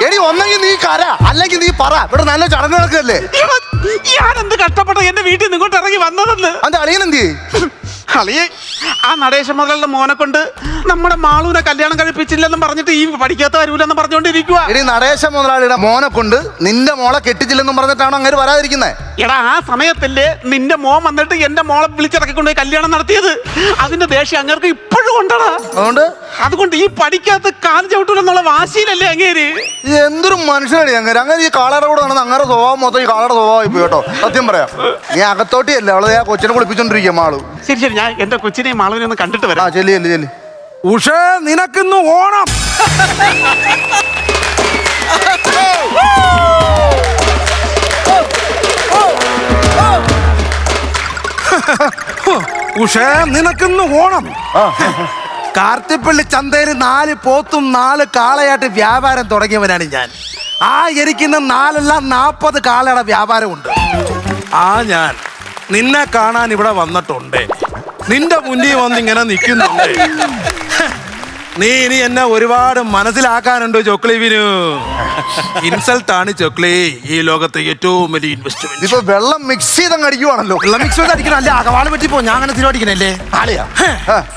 എടി ഒന്നെങ്കിൽ നീ കര അല്ലെങ്കിൽ നീ പറ. ഇവിടെ നല്ല ചടങ്ങ് നടക്കല്ലേ ഞാൻ എന്ത് കഷ്ടപ്പെട്ട എന്റെ വീട്ടിൽ നിങ്ങോട്ട് ഇറങ്ങി വന്നതെന്ന്? അത് അളിയൻ എന്ത് അളിയെ ആ നടേശ മകളുടെ മോനെ കൊണ്ട് നമ്മുടെ മാളൂനെ കല്യാണം കഴിപ്പിച്ചില്ലെന്നും പറഞ്ഞിട്ട് ഈ പഠിക്കാത്ത വരൂലെന്ന് പറഞ്ഞുകൊണ്ടിരിക്കുക എടി നടേശ മുതലാളിയുടെ മോനെ കൊണ്ട് നിന്റെ മോളെ കെട്ടിച്ചില്ലെന്നും പറഞ്ഞിട്ടാണോ അങ്ങനെ വരാതിരിക്കുന്നത് എടാ ആ സമയത്തല്ലേ നിന്റെ മോൻ വന്നിട്ട് എന്റെ മോളെ വിളിച്ചിറക്കിക്കൊണ്ട് കല്യാണം നടത്തിയത്? അതിന്റെ ദേഷ്യം അങ്ങേർക്ക് ഇപ്പോഴും ഉണ്ടടാ. അതുകൊണ്ട്? അതുകൊണ്ട് ഈ പഠിക്കാത്ത കാൽ ചവിട്ടൂലെന്നുള്ള വാശിയിലല്ലേ അങ്ങേര്? ഇത് എന്തൊരു മനുഷ്യനാണ് അങ്ങനെ അങ്ങനെ ഈ കാളയുടെ കൂടെ നടന്ന് അങ്ങനെ സ്വഭാവം മൊത്തം ഈ കാളയുടെ സ്വഭാവമായി പോയി കേട്ടോ. സത്യം പറയാം. നീ അകത്തോട്ടിയല്ല അവളെ ആ കൊച്ചിനെ കുളിപ്പിച്ചോണ്ടിരിക്കുക മാളു. ശരി ശരി. ഞാൻ എന്റെ കൊച്ചിനെയും മാളവിനെ ഒന്ന് കണ്ടിട്ട് ആ വരാം ചെല്ലി ചെല്ലി ചെല്ലി. ഉഷേ നിനക്കിന്ന് ഓണം. ഉഷേ നിനക്കിന്ന് ഓണം. കാർത്തിപ്പള്ളി ചന്തയിൽ നാല് പോത്തും നാല് കാളയായിട്ട് വ്യാപാരം തുടങ്ങിയവനാണ് ഞാൻ. ആ എനിക്കിന്ന് നാലല്ല നാൽപ്പത് കാളയുടെ വ്യാപാരമുണ്ട്. ആ ഞാൻ നിന്നെ കാണാൻ ഇവിടെ വന്നിട്ടുണ്ട്. നിന്റെ മുന്നിൽ വന്നിങ്ങനെ നിൽക്കുന്നുണ്ട്. നീ ഇനി എന്നെ ഒരുപാട് മനസ്സിലാക്കാനുണ്ട് ചൊക്ലിവിനു ഇൻസൾട്ട് ആണ് ചോക്ലേ ഈ ലോകത്തെ ഏറ്റവും വലിയ ഇൻവെസ്റ്റ്മെന്റ് ഇപ്പൊ വെള്ളം മിക്സ് ചെയ്തങ്ങ് അടിക്കുവാണല്ലോ. വെള്ളം മിക്സ് ചെയ്ത് അടിക്കണം അല്ലേ? അകവാൾ പറ്റിപ്പോ ഞാൻ അങ്ങനെ തിരുവടിക്കണല്ലേ ആളിയാ.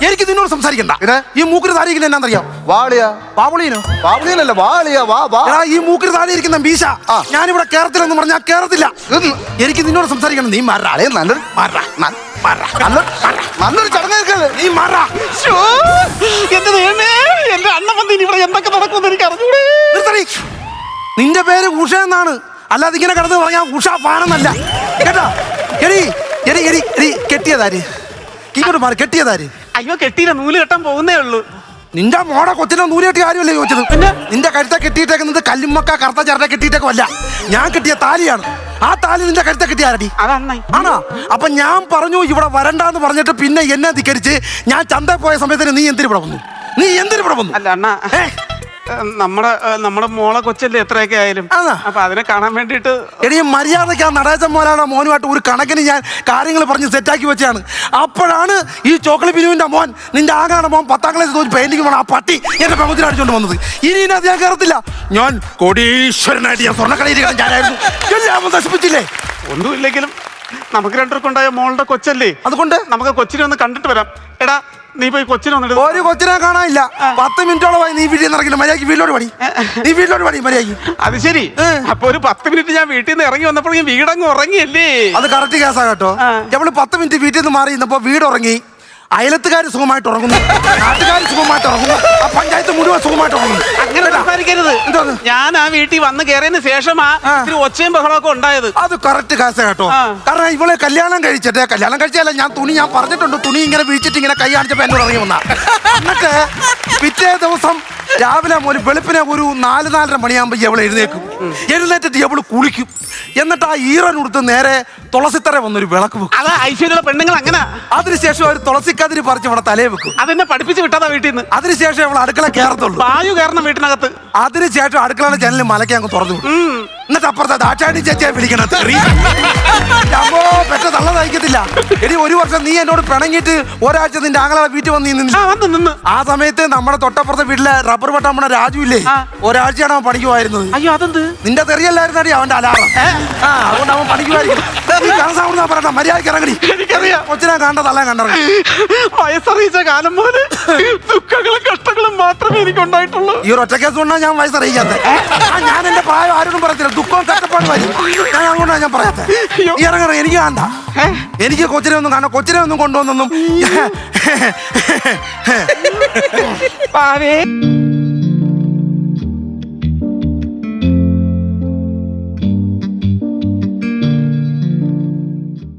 എനിക്ക് നിന്നോട് സംസാരിക്കണ്ട. പിന്നെ? ഈ മൂക്കിന് താഴെ ഇരിക്കുന്ന എന്നാന്നറിയാം വാളിയാ. പാവളീനോ വാളിയനല്ല വാളിയാ വാ വാ. എടാ ഈ മൂക്കിന് താഴെ ഇരിക്കുന്ന ഞാൻ ആ. ഞാനിവിടെ കേരളത്തിലെന്ന് പറഞ്ഞാൽ കേരളത്തില്ല ഇത് എനിക്ക് നിന്നോട് സംസാരിക്കണം നീ മാറാ. ആളെ നല്ലൊരു മാറാ. ന- നല്ലൊരു നല്ലൊരു ചടങ്ങേക്കല്ലേ നീ മാറാ. എന്റെ ദൈവമേ. എന്റെ അണ്ണൻ വന്ന് ഇനി ഇവിടെ എന്തൊക്കെ നടക്കുമെന്ന് എനിക്ക് അറിഞ്ഞൂടെ? നിർത്തടി. നിന്റെ പേര് ഉഷ എന്നാണ്. അല്ലാതെ ഇങ്ങനെ കിടന്ന് പറഞ്ഞാൽ ഉഷ പാനെന്നല്ല കേട്ടാ? എടി എടി എടി എടി കെട്ടിയതാര്? ഇങ്ങോട്ട് മാറി കെട്ടിയതാര്? അയ്യോ കെട്ടിയില്ല നൂൽ കെട്ടാൻ പോകുന്നേ ഉള്ളൂ. നിന്റെ മോടെ കൊച്ചിനെ നൂലിയെട്ടി കാര്യമല്ലേ ചോദിച്ചത്? പിന്നെ? നിന്റെ കഴുത്ത കെട്ടിയിട്ടേക്കുന്നത് കല്ലുമ്മക്ക കറുത്ത ചേർത്ത കെട്ടിയിട്ടേക്കല്ല ഞാൻ കെട്ടിയ താലിയാണ്. ആ താലി നിന്റെ കഴുത്ത കെട്ടിയാരടി ആണോ? അപ്പൊ ഞാൻ പറഞ്ഞു ഇവിടെ വരണ്ടാന്ന് പറഞ്ഞിട്ട് പിന്നെ എന്നെ ധിക്കരിച്ച് ഞാൻ ചന്ത പോയ സമയത്തിന് നീ എന്തിനു ഇവിടെ വന്നു? നീ എന്തിനു ഇവിടെ വന്നു? അല്ല അണ്ണ നമ്മളെ നമ്മുടെ നമ്മുടെ മോളെ കൊച്ചല്ലേ എത്രയൊക്കെ ആയാലും? അപ്പൊ അതിനെ കാണാൻ വേണ്ടിട്ട് എടീ മര്യാദയ്ക്ക് ആ നടേശൻ മോനാണ് മോനുമായിട്ട് ഒരു കണക്കിന് ഞാൻ കാര്യങ്ങൾ പറഞ്ഞ് സെറ്റാക്കി വെച്ചാണ് അപ്പോഴാണ് ഈ ചോക്ലേറ്റ് ബിനുവിന്റെ മോൻ നിന്റെ ആകാണ് മോൻ പത്താം ക്ലാസ് തോന്നി പെയിന്റിങ് വേണം ആ പട്ടി എന്റെ പെകുത്തിൽ അടിച്ചോണ്ട് വന്നത്. ഇനി ഇതിനകത്ത് ഞാൻ കയറത്തില്ല ഞാൻ കോടീശ്വരനായിട്ട് ഞാൻ സ്വർണക്കടയിൽ ഞാനായിരുന്നു. എല്ലാം നശിപ്പിച്ചില്ലേ? ഒന്നുമില്ലെങ്കിലും നമുക്ക് രണ്ടുപേർക്കുണ്ടായ മോളുടെ കൊച്ചല്ലേ? അതുകൊണ്ട് നമുക്ക് കൊച്ചിനെ ഒന്ന് കണ്ടിട്ട് വരാം. എടാ നീ പോയി കൊച്ചിനെ ഒന്ന് ഒരു കൊച്ചിനെ കാണാനില്ല. പത്ത് മിനിറ്റോളമായി നീ വീട്ടിൽ നിന്ന് ഇറങ്ങില്ല മര്യാദയ്ക്ക് വീട്ടിലോട്ട് പണി നീ വീട്ടിലോട്ട് പണി മര്യാദയ്ക്ക്. അത് ശരി. അപ്പൊ ഒരു പത്ത് മിനിറ്റ് ഞാൻ വീട്ടിൽ നിന്ന് ഇറങ്ങി വന്നപ്പോൾ വീടങ്ങ് ഉറങ്ങിയല്ലേ? അത് കറക്റ്റ് കേസാ കേട്ടോ. ആ. നമ്മൾ പത്ത് മിനിറ്റ് വീട്ടിൽ നിന്ന് മാറി ഇന്നപ്പോ വീട് ഉറങ്ങി. അയലത്തുകാർ സുഖമായിട്ട് ഉറങ്ങുന്നു. നാട്ടുകാർ സുഖമായിട്ട് ഉറങ്ങുന്നു. ആ പഞ്ചായത്ത് മുഴുവൻ സുഖമായിട്ട് ഉറങ്ങുന്നു. സംസാരിക്കരുത് ഞാൻ ആ വീട്ടിൽ വന്ന് കയറിയതിന് ശേഷമാ. ഇത്തിരി ഒച്ചയും ബഹളമൊക്കെ ഉണ്ടായത്. അത് കറക്റ്റ് കാസ കേട്ടോ. കാരണം ഇവളെ കല്യാണം കഴിച്ചിട്ട് കല്യാണം കഴിച്ചല്ല ഞാൻ തുണി ഞാൻ പറഞ്ഞിട്ടുണ്ട് തുണി ഇങ്ങനെ വീഴിച്ചിട്ട് ഇങ്ങനെ കൈ കാണിച്ചപ്പോ എന്നോട് ഇറങ്ങി വന്ന. എന്നിട്ട് പിറ്റേ ദിവസം രാവിലെ ഒരു വെളുപ്പിനെ ഒരു നാല് നാലര മണിയാകുമ്പോൾ എവിടെ എഴുന്നേക്കും എഴുന്നേറ്റിട്ട് എവിടെ കുളിക്കും. എന്നിട്ട് ആ ഈറൻ ഉടുത്ത് നേരെ തുളസിത്തറ വന്നൊരു വിളക്ക് വെക്കും. അതാ ഐശ്വര്യമുള്ള പെണ്ണുങ്ങൾ അങ്ങനെ. അതിനുശേഷം അവർ തുളസിക്കതിരി പറിച്ച് ഇവിടെ തലയെ വെക്കും. അതെന്നെ പഠിപ്പിച്ച് വിട്ടതാ വീട്ടിൽ നിന്ന് അതിനുശേഷം അവൾ അടുക്കള കയറത്തുള്ളൂ. വായു കയറണം വീട്ടിനകത്ത്. അതിനുശേഷം അടുക്കളയുടെ ജനലിൽ മലയ്ക്ക് അങ്ങ് തുറന്നു വിടും. എന്നിട്ട് അപ്പുറത്തെ ദാക്ഷാണി ചേച്ചിയെ വിളിക്കണത്. അമ്മോ തള്ള തയ്ക്കത്തില്ല. എടി ഒരു വർഷം നീ എന്നോട് പിണങ്ങിയിട്ട് ഒരാഴ്ച നിന്റെ ആങ്ങളെ വീട്ടിൽ വന്ന് നിന്നു ആ സമയത്ത് നമ്മുടെ തൊട്ടപ്പുറത്തെ വീട്ടിലെ റബ്ബർ വെട്ടാമ്മണ രാജു ഇല്ലേ. ഒരാഴ്ചയാണ് അവൻ പണിക്ക് പോയിരുന്നത് അയ്യോ അതെന്ത്? നിന്റെ തെറിയല്ലായിരുന്നടി അവന്റെ അലാറം. ആ അതുകൊണ്ട് അവൻ പണിക്കുമായിരിക്കും നീ കണസാവുന്ന പറയണ്ട മര്യാദയ്ക്ക് ഇറങ്ങി എനിക്കറിയാം. കൊച്ചിനെ കണ്ടതല്ല കണ്ടിറങ്ങി വയസ്സറിയിച്ച കാലം പോലെ ദുഃഖങ്ങളെ മാത്രമേ എനിക്ക് ഉണ്ടായിട്ടുള്ളൂ ഈ കേസ് കൊണ്ടാണ് ഞാൻ വയസ്സറിയിക്കാത്തത് അറിയിക്കാത്ത. ഞാൻ എന്റെ പ്രായം ആരോടും പറയത്തില്ല. ദുഃഖവും കഷ്ടപ്പാട് വരും ഞാൻ അതുകൊണ്ടാണ് ഞാൻ പറയാത്തത് അയ്യോ. ഈ ഇറങ്ങറ എനിക്ക് കാണണ്ട എനിക്ക് കൊച്ചിനെ ഒന്നും കാണാം കൊച്ചിനെ ഒന്നും കൊണ്ടുവന്നൊന്നും പാവേ.